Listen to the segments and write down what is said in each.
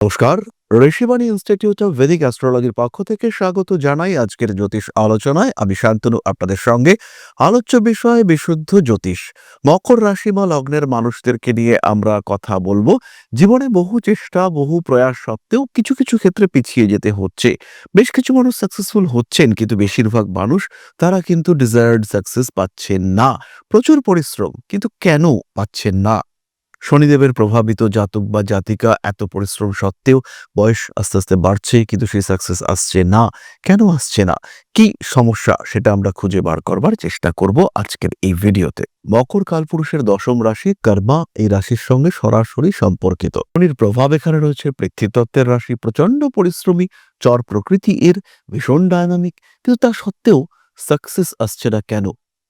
নমস্কার, Rishibani institute of Vedic অ্যাস্ট্রোলজির পক্ষ থেকে স্বাগত জানাই আজকের জ্যোতিষ আলোচনায়। আমি শান্তনু, আপনাদের সঙ্গে আলোচ্য বিষয় বিশুদ্ধ জ্যোতিষ। মকর রাশি বা লগ্নের মানুষদেরকে নিয়ে আমরা কথা বলব। জীবনে বহু চেষ্টা, বহু প্রয়াস সত্ত্বেও কিছু কিছু ক্ষেত্রে পিছিয়ে যেতে হচ্ছে। বেশ কিছু মানুষ সাকসেসফুল হচ্ছেন, কিন্তু বেশিরভাগ মানুষ তারা কিন্তু ডিজায়ার্ড সাকসেস পাচ্ছেন না। প্রচুর পরিশ্রম, কিন্তু কেন পাচ্ছেন না? শনিদেবের প্রভাবিত জাতক বা জাতিকা এত পরিশ্রম সত্ত্বেও বয়স আস্তে আস্তে বাড়ছে, কিন্তু সেই সাকসেস আসছে না। কেন আসছে না? কি সমস্যা সেটা আমরা খুঁজে বার করবার চেষ্টা করব আজকের এই ভিডিওতে। মকর কালপুরুষের দশম রাশি, কর্মা এই রাশির সঙ্গে সরাসরি সম্পর্কিত। শনির প্রভাব এখানে রয়েছে পৃথ্বীতত্ত্বের রাশি প্রচণ্ড পরিশ্রমী, চর প্রকৃতি এর ভীষণ ডায়নামিক কিন্তু তা সত্ত্বেও সাকসেস আসছে না কেন?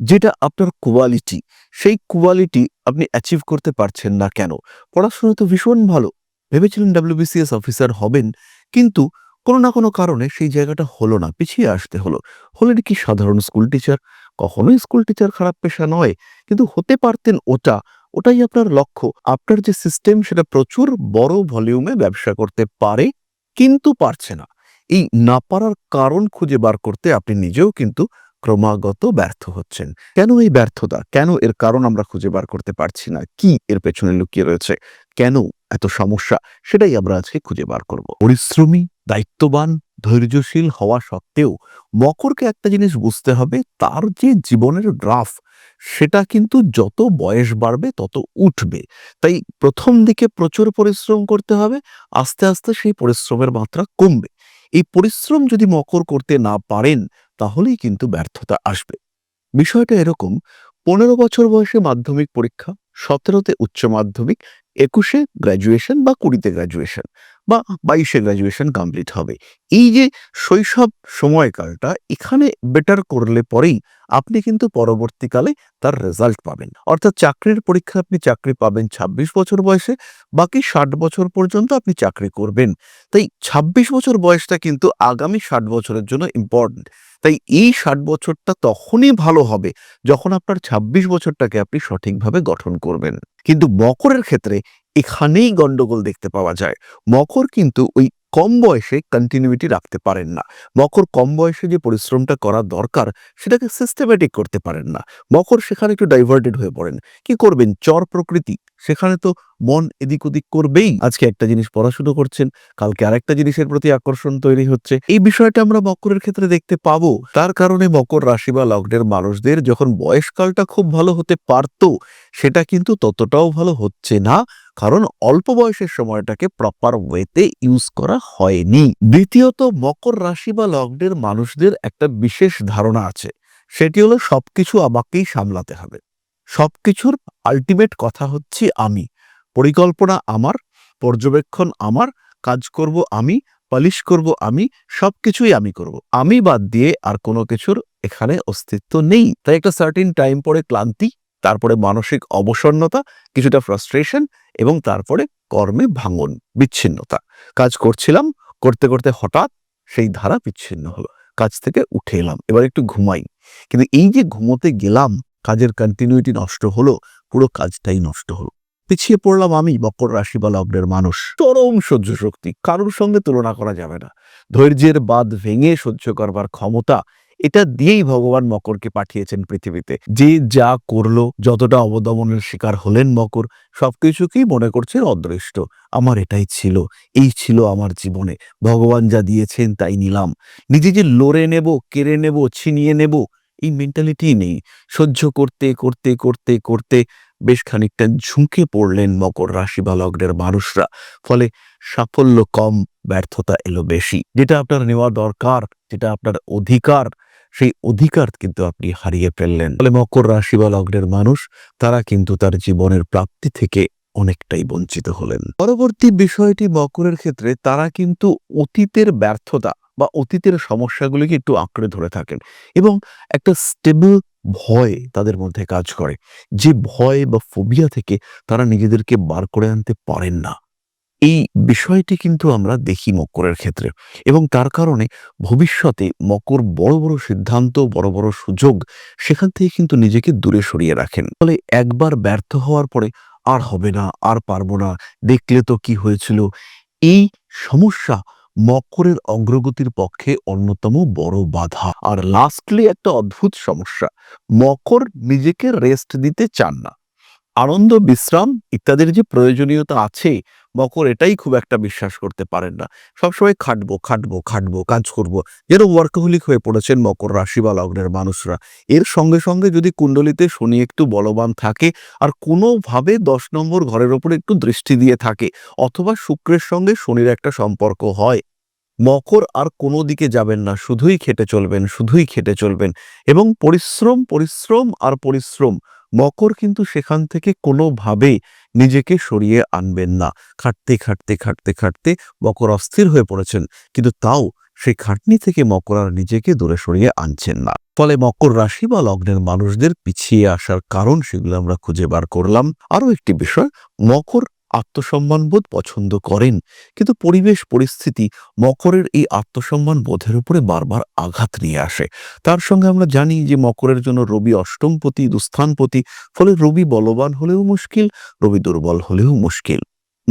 যেটা আপনার কোয়ালিটি সেই কোয়ালিটি আপনি অ্যাচিভ করতে পারছেন না কেন? পড়াশোনা তো ভীষণ ভালো। ভেবেছিলেন ডাব্লিউবিসিএস অফিসার হবেন, কিন্তু কোনো না কোনো কারণে সেই জায়গাটা হলো না, পিছিয়ে আসতে হলো। হলেন কি সাধারণ স্কুল টিচার কখনোই স্কুল টিচার খারাপ পেশা নয়, কিন্তু হতে পারতেন ওটা। ওটাই আপনার লক্ষ্য। আপনার যে সিস্টেম সেটা প্রচুর বড় ভলিউমে ব্যবসা করতে পারে, কিন্তু পারছে না। এই না পারার কারণ খুঁজে বার করতে আপনি নিজেও কিন্তু ক্রমাগত ব্যর্থ হচ্ছেন। কেন এই ব্যর্থতা? কেন এর কারণ আমরা খুঁজে বার করতে পারছি না? কি এর পেছনে লুকিয়ে রয়েছে? কেন এত সমস্যা? সেটাই আমরা আজকে খুঁজে বার করব। পরিশ্রমী, দায়িত্ববান, ধৈর্যশীল হওয়া সত্ত্বেও মকরকে একটা জিনিস বুঝতে হবে, তার যে জীবনের গ্রাফ, সেটা কিন্তু যত বয়স বাড়বে, তত উঠবে। তাই প্রথম দিকে প্রচুর পরিশ্রম করতে হবে, আস্তে আস্তে সেই পরিশ্রমের মাত্রা কমবে। এই পরিশ্রম যদি মকর করতে না পারেন তাহলেই কিন্তু ব্যর্থতা আসবে। বিষয়টা এরকম, পনেরো বছর বয়সে মাধ্যমিক পরীক্ষা, সতেরোতে উচ্চ মাধ্যমিক, একুশে গ্র্যাজুয়েশন বা কুড়িতে গ্র্যাজুয়েশন বা বাইশে গ্র্যাজুয়েশন কমপ্লিট হবে। এই যে শৈশব সময়কালটা, এখানে বেটার করলে পরেই আপনি কিন্তু পরবর্তীকালে তার রেজাল্ট পাবেন। অর্থাৎ চাকরির পরীক্ষা আপনি চাকরি পাবেন ২৬ বছর বয়সে, বাকি ষাট বছর পর্যন্ত আপনি চাকরি করবেন। তাই ২৬ বছর বয়সটা কিন্তু আগামী ষাট বছরের জন্য ইম্পর্টেন্ট তাই এই ষাট বছরটা তখনই ভালো হবে যখন আপনার ২৬ বছরটাকে আপনি সঠিকভাবে গঠন করবেন। কিন্তু মকরের ক্ষেত্রে এখানেই গন্ডগোল দেখতে পাওয়া যায়। মকর কিন্তু ওই কম বয়সে কন্টিনিউটি রাখতে পারেন না। মকর কম বয়সে যে পরিশ্রমটা করা দরকার সেটাকে সিস্টেমেটিক করতে পারেন না। মকর সেখানে একটু ডাইভার্টেড হয়ে পড়েন। কি করবেন? চর প্রকৃতি। সেখানে তো মন এদিক ওদিক করবেই। আজকে একটা জিনিস পড়াশুনো করছেন, কালকে আরেকটা জিনিসের প্রতি আকর্ষণ তৈরি হচ্ছে। এই বিষয়টা আমরা মকরের ক্ষেত্রে দেখতে পাবো। তার কারণে মকর রাশি বা লগ্নের মানুষদের যখন বয়সকালটা খুব ভালো হতে পারতো, সেটা কিন্তু ততটাও ভালো হচ্ছে না। কারণ অল্প বয়সের সময়টাকে প্রপার ওয়েতে ইউজ করা হয়নি। দ্বিতীয়ত, মকর রাশি বা লগ্নের মানুষদের একটা বিশেষ ধারণা আছে। সেটি হলো সবকিছু আমাকেই সামলাতে হবে। সবকিছুর আলটিমেট কথা হচ্ছে আমি। পরিকল্পনা আমার, পর্যবেক্ষণ আমার, কাজ করব আমি, পালিশ করব আমি, সবকিছুই আমি করব। আমি বাদ দিয়ে আর কোনো কিছুর এখানে অস্তিত্ব নেই। তাই একটা সার্টিন টাইম পরে ক্লান্তি, তারপরে মানসিক অবসন্নতা, কিছুটা ফ্রাস্ট্রেশন এবং তারপরে কর্মে ভাঙন, বিচ্ছিন্নতা। কাজ করছিলাম, করতে করতে হঠাৎ সেই ধারা বিচ্ছিন্ন হলো। কাজ থেকে উঠে এলাম, এবার একটু ঘুমাই। কিন্তু এই যে ঘুমোতে গেলাম কাজের কন্টিনিউটি নষ্ট হলো, পুরো কাজটাই নষ্ট হলো। পিছিয়ে পড়লাম আমি, মকর রাশি বা লগ্নের মানুষ। চরম সহ্য শক্তি কারোর সঙ্গে তুলনা করা যাবে না। ধৈর্যের বাদ ভেঙে সহ্য করবার ক্ষমতা, এটা দিয়েই ভগবান মকরকে পাঠিয়েছেন পৃথিবীতে। যে যা করল, যতটা অবদমনের শিকার হলেন মকর, সবকিছুকেই মনে করছেন অদৃষ্ট। আমার এটাই ছিল, এই ছিল আমার জীবনে। ভগবান যা দিয়েছেন তাই নিলাম। নিজে যে লড়ে নেব, কেড়ে নেব, ছিনিয়ে নেব এই মেন্টালিটি নেই। সহ্য করতে করতে করতে করতে বেশ খানিকটা ঝুঁকে পড়লেন মকর রাশি বা লগ্নের মানুষরা। ফলে সাফল্য কম, ব্যর্থতা এলো বেশি। যেটা আপনার নেওয়া দরকার, যেটা আপনার অধিকার, সেই অধিকার কিন্তু আপনি হারিয়ে ফেললেন। ফলে মকর রাশি বা লগ্নের মানুষ, তারা কিন্তু তার জীবনের প্রাপ্তি থেকে অনেকটাই বঞ্চিত হলেন। পরবর্তী বিষয়টি মকরের ক্ষেত্রে, তারা কিন্তু অতীতের ব্যর্থতা বা অতীতের সমস্যাগুলিকে একটু আঁকড়ে ধরে থাকেন এবং একটা স্টেবল ভয় তাদের মধ্যে কাজ করে। যে ভয় বা ফোবিয়া থেকে তারা নিজেদেরকে বার করে আনতে পারেন না। এই বিষয়টি কিন্তু আমরা দেখি মকরের ক্ষেত্রে এবং তার কারণে ভবিষ্যতে মকর বড় বড় সিদ্ধান্ত, বড় বড় সুযোগ সেখান থেকে কিন্তু নিজেকে দূরে সরিয়ে রাখেন। ফলে একবার ব্যর্থ হওয়ার পরে আর হবে না, আর পারব না, দেখলে তো কি হয়েছিল? এই সমস্যা মকরের অগ্রগতির পক্ষে অন্যতম বড় বাধা। আর লাস্টলি একটা অদ্ভুত সমস্যা। মকর নিজেকে রেস্ট দিতে চান না। আনন্দ, বিশ্রাম ইত্যাদির যে প্রয়োজনীয়তা আছে, মকর এটাই খুব একটা বিশ্বাস করতে পারেন না। সবসময় খাটবো খাটবো খাটবো, কাজ করব। যেন ওয়ার্কহলিক হয়ে পড়েছেন মকর রাশি বা লগ্নের মানুষরা। এর সঙ্গে সঙ্গে যদি কুণ্ডলিতে শনি একটু বলবান থাকে আর কোনোভাবে দশ নম্বর ঘরের ওপর একটু দৃষ্টি দিয়ে থাকে অথবা শুক্রের সঙ্গে শনির একটা সম্পর্ক হয়, মকর আর কোনো দিকে যাবেন না। শুধুই খেটে চলবেন, শুধুই খেটে চলবেন। এবং পরিশ্রম পরিশ্রম আর পরিশ্রম মকর কিন্তু সেখান থেকে কোনোভাবে নিজেকে সরিয়ে আনবেন না। খাটতে খাটতে খাটতে খাটতে মকর অস্থির হয়ে পড়েছেন। কিন্তু তাও সেই খাটনি থেকে মকর আর নিজেকে দূরে সরিয়ে আনছেন না। ফলে মকর রাশি বা লগ্নের মানুষদের পিছিয়ে আসার কারণ সেগুলো আমরা খুঁজে বার করলাম। আরও একটি বিষয়, মকর আত্মসম্মানবোধ পছন্দ করেন। কিন্তু পরিবেশ, পরিস্থিতি, মকরের এই আত্মসম্মান বোধের উপরে বারবার আঘাত নিয়ে আসে। তার সঙ্গে আমরা জানি যে মকরের জন্য রবি অষ্টমপতি দুস্থানপতি ফলে রবি বলবান হলেও মুশকিল, রবি দুর্বল হলেও মুশকিল।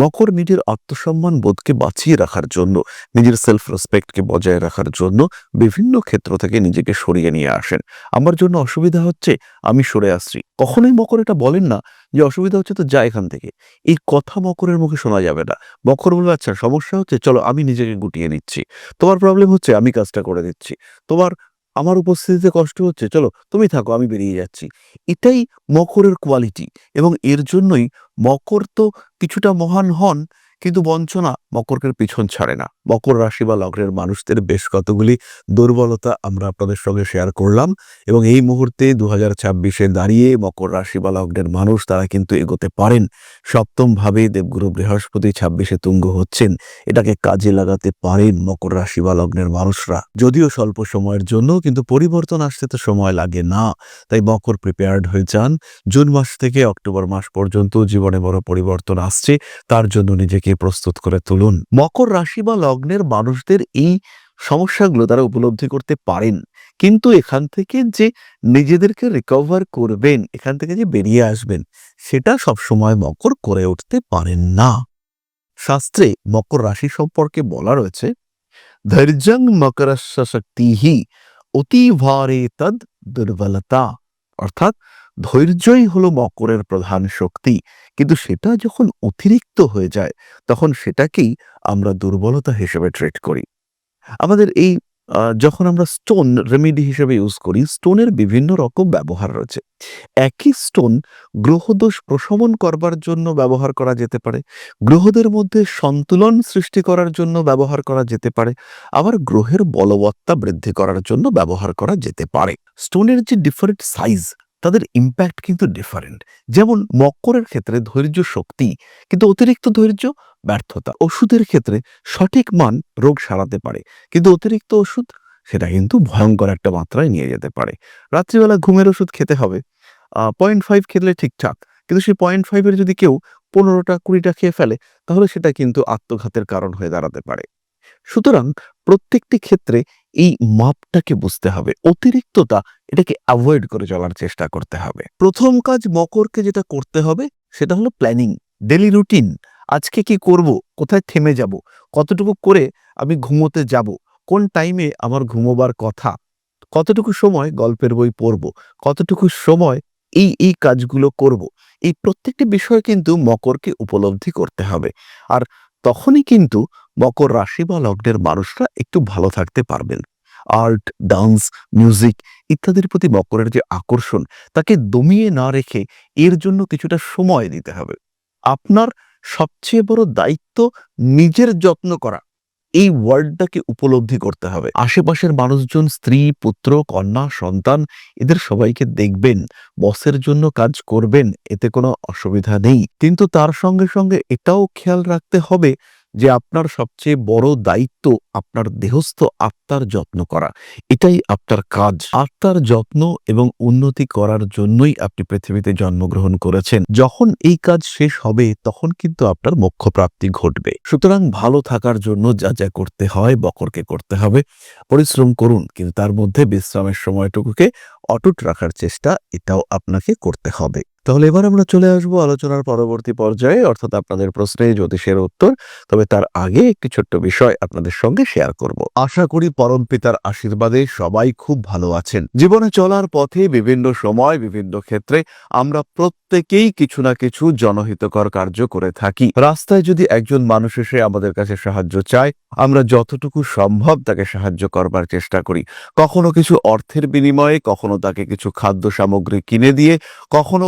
মকর নিজের আত্মসম্মান বোধকে বাঁচিয়ে রাখার জন্য, নিজের সেলফ রেসপেক্টকে বজায় রাখার জন্য বিভিন্ন ক্ষেত্র থেকে নিজেকে সরিয়ে নিয়ে আসেন। আমার জন্য অসুবিধা হচ্ছে, আমি সরে আসছি। কখনোই মকর এটা বলেন না যে অসুবিধা হচ্ছে তো যা এখান থেকে। এই কথা মকরের মুখে শোনা যাবে না। মকর বলবে আচ্ছা সমস্যা হচ্ছে, চলো আমি নিজেকে গুটিয়ে নিচ্ছি। তোমার প্রবলেম হচ্ছে, আমি কাজটা করে দিচ্ছি। তোমার, আমার উপস্থিতিতে কষ্ট হচ্ছে, চলো তুমি থাকো, আমি বেরিয়ে যাচ্ছি। এটাই মকরের কোয়ালিটি এবং এর জন্যই মকর তো কিছুটা মহান হন কিন্তু বঞ্চনা মকরকে পিছন ছাড়ে না। মকর রাশি বা লগ্নের মানুষদের বেশ কতগুলি দুর্বলতা আমরা আপনাদের সঙ্গে শেয়ার করলাম এবং এই মুহূর্তে দু হাজার ছাব্বিশে দাঁড়িয়ে মকর রাশি বা লগ্নের মানুষ তারা কিন্তু এগোতে পারেন। সপ্তম ভাবে দেবগুরু বৃহস্পতি ছাব্বিশে তুঙ্গ হচ্ছেন। এটাকে কাজে লাগাতে পারেন মকর রাশি বা লগ্নের মানুষরা। যদিও স্বল্প সময়ের জন্য কিন্তু পরিবর্তন আসতে তো সময় লাগে না। তাই মকর প্রিপেয়ার্ড হয়ে যান। জুন মাস থেকে অক্টোবর মাস পর্যন্ত জীবনে বড় পরিবর্তন আসছে। তার জন্য নিজেকে প্রস্তুত করে তুলুন। মকর রাশি বা লগ্নের মানুষদের এই সমস্যাগুলো তারা উপলব্ধি করতে পারেন। কিন্তু এখান থেকে যে নিজেদেরকে রিকভার করবেন, এখান থেকে যে বেরিয়ে আসবেন, সেটা সবসময় মকর করে উঠতে পারেন না। শাস্ত্রে মকর রাশি সম্পর্কে বলা রয়েছে, ধৈর্যং মকরস্য শক্তিহি অতিভারে তদ দুর্বলতা। অর্থাৎ ধৈর্যই হলো মকরের প্রধান শক্তি। কিন্তু সেটা যখন অতিরিক্ত হয়ে যায়, তখন সেটাকেই আমরা দুর্বলতা হিসেবে ট্রিট করি। আমাদের এই যখন আমরা স্টোন রেমেডি হিসেবে ইউজ করি স্টোনের বিভিন্ন রকম ব্যবহার রয়েছে। একই স্টোন গ্রহদোষ প্রশমন করবার জন্য ব্যবহার করা যেতে পারে, গ্রহদের মধ্যে সন্তুলন সৃষ্টি করার জন্য ব্যবহার করা যেতে পারে, আবার গ্রহের বলবত্তা বৃদ্ধি করার জন্য ব্যবহার করা যেতে পারে। স্টোনের যে ডিফারেন্ট সাইজ তাদের ইম্প্যাক্ট কিন্তু ডিফারেন্ট যেমন মকরের ক্ষেত্রে ধৈর্য শক্তি, কিন্তু অতিরিক্ত ধৈর্য ব্যর্থতা। ওষুধের ক্ষেত্রে সঠিক মান রোগ সারাতে পারে, কিন্তু অতিরিক্ত ওষুধ সেটা কিন্তু ভয়ঙ্কর একটা মাত্রায় নিয়ে যেতে পারে। রাত্রিবেলা ঘুমের ওষুধ খেতে হবে। পয়েন্ট ফাইভ খেলে ঠিকঠাক, কিন্তু সেই পয়েন্ট ফাইভের যদি কেউ পনেরোটা, কুড়িটা খেয়ে ফেলে, তাহলে সেটা কিন্তু আত্মঘাতের কারণ হয়ে দাঁড়াতে পারে। সুতরাং প্রত্যেকটি ক্ষেত্রে এই মাপটাকে বুঝতে হবে। অতিরিক্ততা এটাকে অ্যাভয়েড করে চলার চেষ্টা করতে হবে। প্রথম কাজ মকরকে যেটা করতে হবে, সেটা হলো প্ল্যানিং ডেলি রুটিন আজকে কি করব? কোথায় থেমে যাব? কতটুকু করে আমি ঘুমোতে যাব? কোন টাইমে আমার ঘুমোবার কথা? কতটুকু সময় গল্পের বই পড়ব? কতটুকু সময় এই এই কাজগুলো করব? এই প্রত্যেকটি বিষয় কিন্তু মকরকে উপলব্ধি করতে হবে। আর তখনই কিন্তু মকর রাশি বা লগ্নের মানুষরা একটু ভালো থাকতে পারবেন। আর্ট, ডান্স, মিউজিক ইত্যাদির প্রতি মকরের যে আকর্ষণ, তাকে দমিয়ে না রেখে এর জন্য কিছুটা সময় দিতে হবে। আপনার সবচেয়ে বড় দায়িত্ব নিজের যত্ন করা। এই ওয়ার্ডটাকে উপলব্ধি করতে হবে। আশেপাশের মানুষজন, স্ত্রী, পুত্র, কন্যা, সন্তান, এদের সবাইকে দেখবেন, বসের জন্য কাজ করবেন, এতে কোনো অসুবিধা নেই। কিন্তু তার সঙ্গে সঙ্গে এটাও খেয়াল রাখতে হবে যে আপনার সবচেয়ে বড় দায়িত্ব আপনার দেহস্থ আত্মার যত্ন করা। এটাই আপনার কাজ। আত্মার যত্ন এবং উন্নতি করার জন্যই আপনি পৃথিবীতে জন্মগ্রহণ করেছেন। যখন এই কাজ শেষ হবে, তখন কিন্তু আপনার মোক্ষ প্রাপ্তি ঘটবে। সুতরাং ভালো থাকার জন্য যা যা করতে হয়, বকরকে করতে হবে। পরিশ্রম করুন, কিন্তু তার মধ্যে বিশ্রামের সময়টুকুকে অটুট রাখার চেষ্টা এটাও আপনাকে করতে হবে। তাহলে এবার আমরা চলে আসব আলোচনার পরবর্তী পর্যায়ে, অর্থাৎ আপনাদের প্রশ্নে জ্যোতিষের উত্তর। তবে তার আগে একটি ছোট্ট বিষয় আপনাদের সঙ্গে শেয়ার করব। আশা করি পরম পিতার আশীর্বাদে সবাই খুব ভালো আছেন। জীবনে চলার পথে বিভিন্ন সময়, বিভিন্ন ক্ষেত্রে আমরা প্রত্যেকেই কিছু না কিছু জনহিতকর কার্য করে থাকি। রাস্তায় যদি একজন মানুষ এসে আমাদের কাছে সাহায্য চায়, আমরা যতটুকু সম্ভব তাকে সাহায্য করবার চেষ্টা করি। কখনো কিছু অর্থের বিনিময়ে, কখনো তাকে কিছু খাদ্য সামগ্রী কিনে দিয়ে, কখনো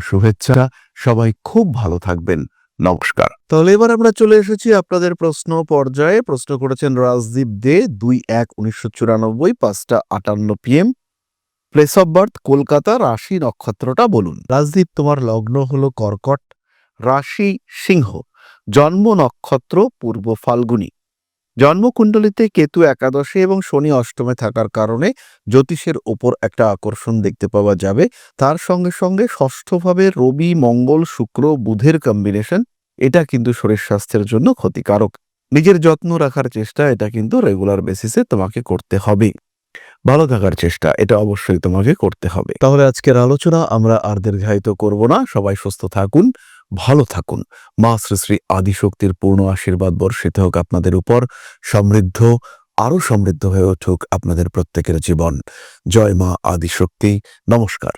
শুভেচ্ছা, সবাই খুব ভালো থাকবেন। নমস্কার। তাহলে এবার আমরা চলে এসেছি আপনাদের প্রশ্ন পর্যায়ে। প্রশ্ন করেছেন রাজদীপ দে, দুই এক উনিশশো চুরানব্বই, পাঁচটা আটান্ন PM place of birth Kolkata, রাশি নক্ষত্রটা বলুন। রাজদীপ, তোমার লগ্ন হলো কর্কট, রাশি সিংহ। জন্ম নক্ষত্র, পূর্ব ফাল্গুনী। জন্মকুণ্ডলিতে কেতু একাদশে এবং শনি অষ্টমে থাকার কারণে জ্যোতিষের ওপর একটা আকর্ষণ দেখতে পাওয়া যাবে। তার সঙ্গে সঙ্গে ষষ্ঠভাবে রবি, মঙ্গল, শুক্র, বুধের কম্বিনেশন এটা কিন্তু শরীর স্বাস্থ্যের জন্য ক্ষতিকারক। নিজের যত্ন রাখার চেষ্টা এটা কিন্তু রেগুলার বেসিসে তোমাকে করতে হবে। ভালো থাকার চেষ্টা এটা অবশ্যই তোমাকে করতে হবে। তাহলে আজকের আলোচনা আমরা আর দীর্ঘায়িত করব না। সবাই সুস্থ থাকুন। ভালো থাকুন। মা শ্রী শ্রী আদিশক্তির পূর্ণ আশীর্বাদ বর্ষিত হোক আপনাদের উপর। সমৃদ্ধ, আরও সমৃদ্ধ হয়ে উঠুক আপনাদের প্রত্যেকের জীবন। জয় মা আদিশক্তি। নমস্কার।